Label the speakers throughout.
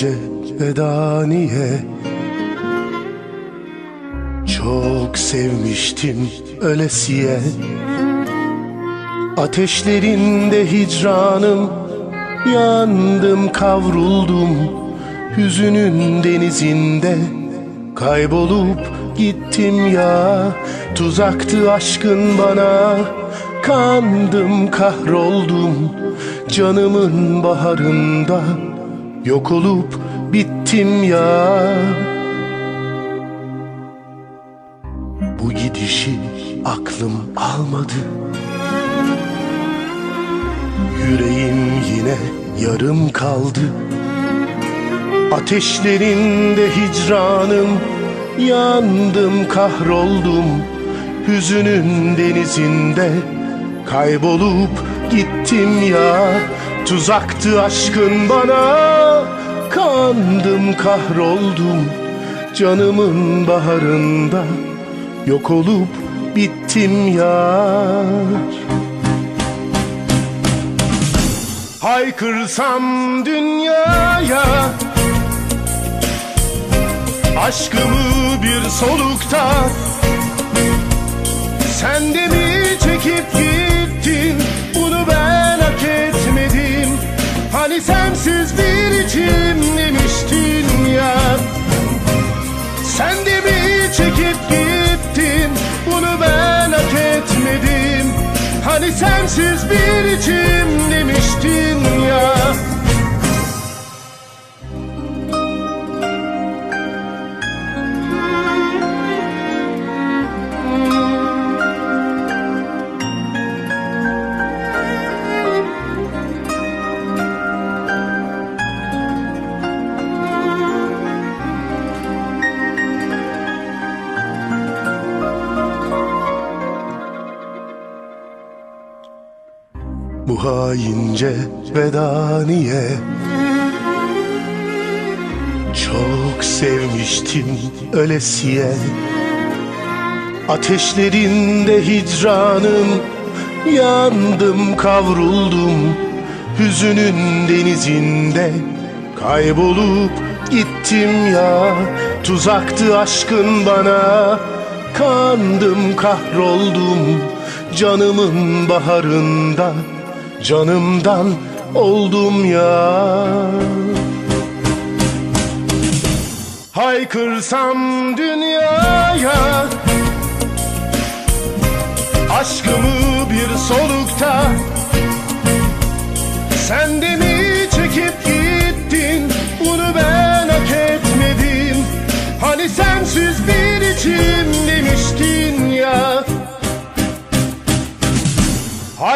Speaker 1: haince veda niye Çok sevmiştim ölesiye. Ateşlerinde hicranım Yandım kavruldum. Hüzünün denizinde Kaybolup gittim ya. Tuzaktı aşkın bana Kandım kahroldum. Canımın baharında Yok olup bittim ya. Bu gidişi aklım almadı. Yüreğim yine yarım kaldı. Ateşlerinde hicranım Yandım kahroldum. Hüzünün denizinde Kaybolup gittim ya Tuzaktı aşkın bana Kandım kahroldum Canımın baharında. Yok olup bittim ya Haykırsam dünyaya Aşkımı bir solukta. Sen de mi çekip gittin Hani sensiz bir içim demiştin ya. Sen de mi çekip gittin Bunu ben hak etmedim. Hani sensiz bir içim demiştin ya Bu haince veda niye Çok sevmiştim ölesiye. Ateşlerinde hicranım Yandım kavruldum. Hüzünün denizinde Kaybolup gittim ya. Tuzaktı aşkın bana Kandım kahroldum. Canımın baharında Canımdan oldum ya. Haykırsam dünyaya Aşkımı bir solukta. Sen de mi çekip gittin? Bunu ben hak etmedim. Hani sensiz bir içim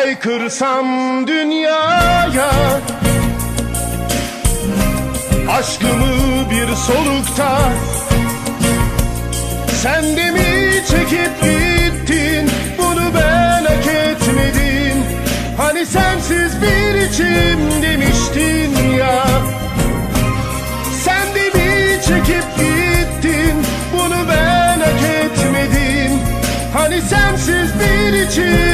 Speaker 1: Haykırsam dünyaya Aşkımı bir solukta Sen de mi çekip gittin? Bunu ben hak etmedim. Hani sensiz bir içim demiştin ya. Sen de mi çekip gittin? Bunu ben hak etmedim. Hani sensiz bir içim